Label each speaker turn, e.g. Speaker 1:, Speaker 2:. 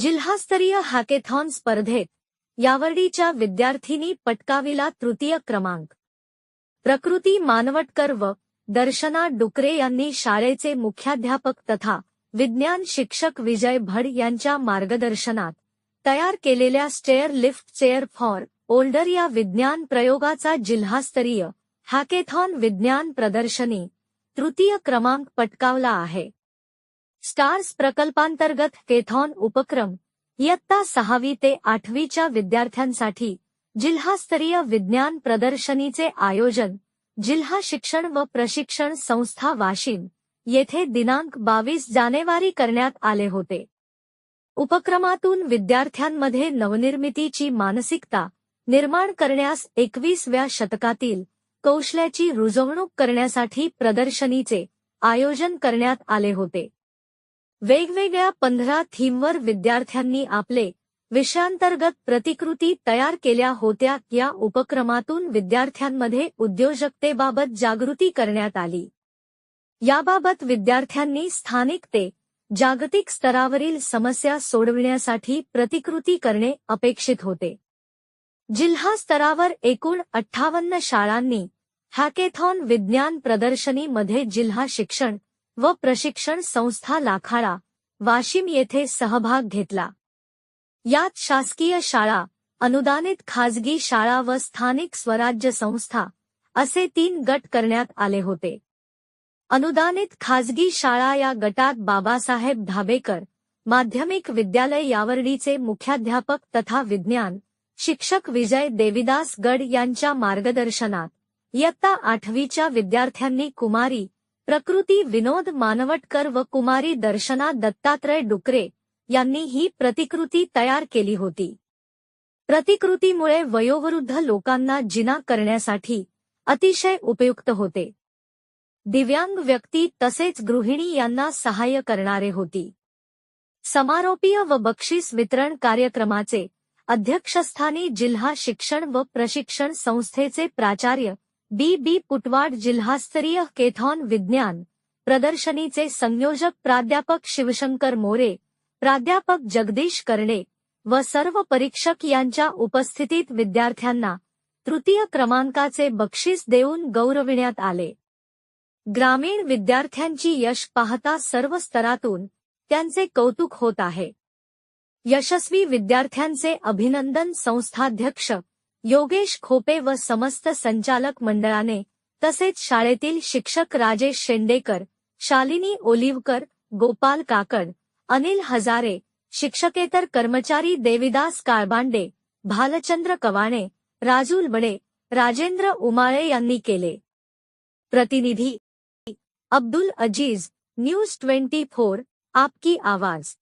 Speaker 1: जिल्हास्तरीय हॅकेथॉन स्पर्धेत यावर्डीच्या विद्यार्थिनी पटकाविला तृतीय क्रमांक. प्रकृती मानवटकर व दर्शना डुकरे यांनी शाळेचे मुख्याध्यापक तथा विज्ञान शिक्षक विजय भड यांच्या मार्गदर्शनात तयार केलेल्या stair lift chair for older या विज्ञान प्रयोगाचा जिल्हास्तरीय हॅकेथॉन विज्ञान प्रदर्शनी तृतीय क्रमांक पटकावला आहे. स्टार्स प्रकल्पांतर्गत केथॉन उपक्रम. इयत्ता सहावी ते आठवीच्या विद्यार्थ्यांसाठी जिल्हास्तरीय विज्ञान प्रदर्शनीचे आयोजन. जिल्हा शिक्षण व प्रशिक्षण संस्था वाशिम येथे दिनांक बावीस जानेवारी करण्यात आले होते. उपक्रमातून विद्यार्थ्यांमध्ये नवनिर्मितीची मानसिकता निर्माण करण्यास एकवीसव्या शतकातील कौशल्याची रुजवणूक करण्यासाठी प्रदर्शनीचे आयोजन करण्यात आले होते. वेगवेगळ्या पंधरा थीमवर विद्यार्थ्यांनी आपले विषयांतर्गत प्रतिकृती तयार केल्या होत्या. या उपक्रमातून विद्यार्थ्यांमध्ये उद्योजकतेबाबत जागृती करण्यात आली. याबाबत विद्यार्थ्यांनी स्थानिक ते जागतिक स्तरावरील समस्या सोडविण्यासाठी प्रतिकृती करणे अपेक्षित होते. जिल्हा स्तरावर एकूण अठ्ठावन्न शाळांनी हॅकेथॉन विज्ञान प्रदर्शनीमध्ये जिल्हा शिक्षण व प्रशिक्षण संस्था लाखाळा वाशिम येथे सहभाग घेतला. यात शासकीय शाळा अनुदानित खाजगी शाळा व स्थानिक स्वराज्य संस्था असे तीन गट करण्यात आले होते. अनुदानित खाजगी शाळा या गटात बाबासाहेब धाबेकर माध्यमिक विद्यालय यावर्डीचे मुख्याध्यापक तथा विज्ञान शिक्षक विजय देविदास गड यांच्या मार्गदर्शनात इयत्ता आठवीच्या विद्यार्थ्यांनी कुमारी प्रकृती विनोद मानवटकर व कुमारी दर्शना दत्तात्रय डुकरे यांनी ही प्रतिकृती तयार केली होती. प्रतिकृतीमुळे वयोवृद्ध लोकांना जिना करण्यासाठी अतिशय उपयुक्त होते. दिव्यांग व्यक्ती तसेच गृहिणी यांना सहाय्य करणारे होती. समारोपीय व बक्षीस वितरण कार्यक्रमाचे अध्यक्षस्थानी जिल्हा शिक्षण व प्रशिक्षण संस्थेचे प्राचार्य बी बी पुटवाड जिल्हास्तरीय केथॉन विज्ञान प्रदर्शनीचे संयोजक प्राध्यापक शिवशंकर मोरे प्राध्यापक जगदीश कर्णे व सर्व परीक्षक यांच्या उपस्थितीत विद्यार्थ्यांना तृतीय क्रमांकाचे बक्षीस देऊन गौरविण्यात आले. ग्रामीण विद्यार्थ्यांची यश पाहता सर्व स्तरातून त्यांचे कौतुक होत आहे. यशस्वी विद्यार्थ्यांचे अभिनंदन संस्थाध्यक्ष योगेश खोपे व समस्त संचालक मंडळाने, तसेच शाळेतील शिक्षक राजेश शेंडेकर, शालिनी ओलिवकर, गोपाल काकड, अनिल हजारे, शिक्षकेतर कर्मचारी देविदास काळबांडे, भालचंद्र कवाणे, राजूल बडे, राजेंद्र उमाळे यांनी केले. प्रतिनिधी, Abdul Aziz, news twenty four, आपकी आवाज़.